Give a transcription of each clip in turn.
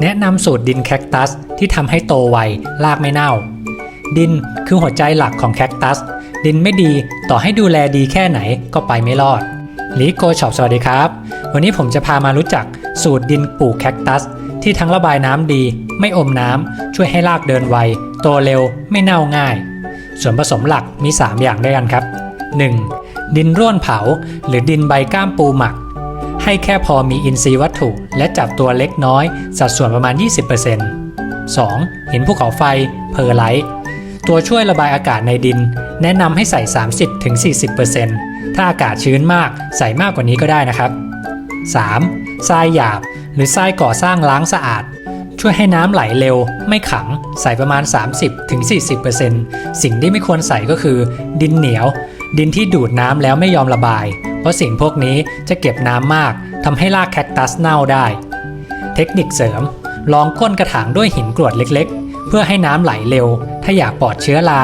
แนะนำสูตรดินแคคตัสที่ทำให้โตไวรากไม่เน่า ดินคือหัวใจหลักของแคคตัส ดินไม่ดีต่อให้ดูแลดีแค่ไหนก็ไปไม่รอดลีโกช็อปสวัสดีครับ วันนี้ผมจะพามารู้จักสูตรดินปลูกแคคตัส ที่ทั้งระบายน้ำดี ไม่อมน้ำช่วยให้รากเดินไว โตเร็วไม่เน่าง่าย ส่วนผสมหลักมี 3 อย่างด้วยกันครับ 1. ดินร่วนเผา หรือดินใบก้ามปูหมัก ให้แค่พอมีอินทรีย์วัตถุ และจับตัวเล็กน้อย สัดส่วนประมาณ 20% 2. หินภูเขาไฟเพอร์ไลท์ตัวช่วยระบายอากาศในดิน แนะนำให้ใส่ 30-40%ถ้าอากาศชื้นมากใส่มากกว่านี้ก็ได้นะครับ 3. ทรายหยาบ หรือทรายก่อสร้างล้างสะอาด ช่วยให้น้ำไหลเร็ว ไม่ขัง ใส่ประมาณ 30-40%สิ่งที่ไม่ควรใส่ก็คือ ดินเหนียว ดินที่ดูดน้ำแล้วไม่ยอมระบาย เพราะสิ่งพวกนี้จะเก็บน้ำมากทำให้รากแคคตัสเน่าได้ เทคนิคเสริม ลองก้นกระถางด้วยหินกรวดเล็กๆ เพื่อให้น้ำไหลเร็ว ถ้าอยากปลอดเชื้อรา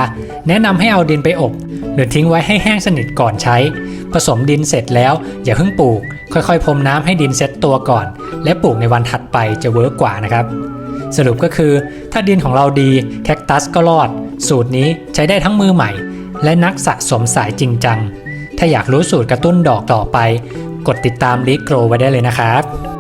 แนะนำให้เอาดินไปอบ หรือทิ้งไว้ให้แห้งสนิทก่อนใช้ ผสมดินเสร็จแล้ว อย่าเพิ่งปลูก ค่อยๆพรมน้ำให้ดินเซ็ตตัวก่อน และปลูกในวันถัดไปจะเวิร์กกว่านะครับ สรุปก็คือ ถ้าดินของเราดีแคคตัสก็รอด สูตรนี้ใช้ได้ทั้งมือใหม่ และนักสะสมสายจริงจัง ถ้าอยากรู้สูตรกระตุ้นดอกต่อไป กดติดตามลิโกรไว้ได้เลยนะครับ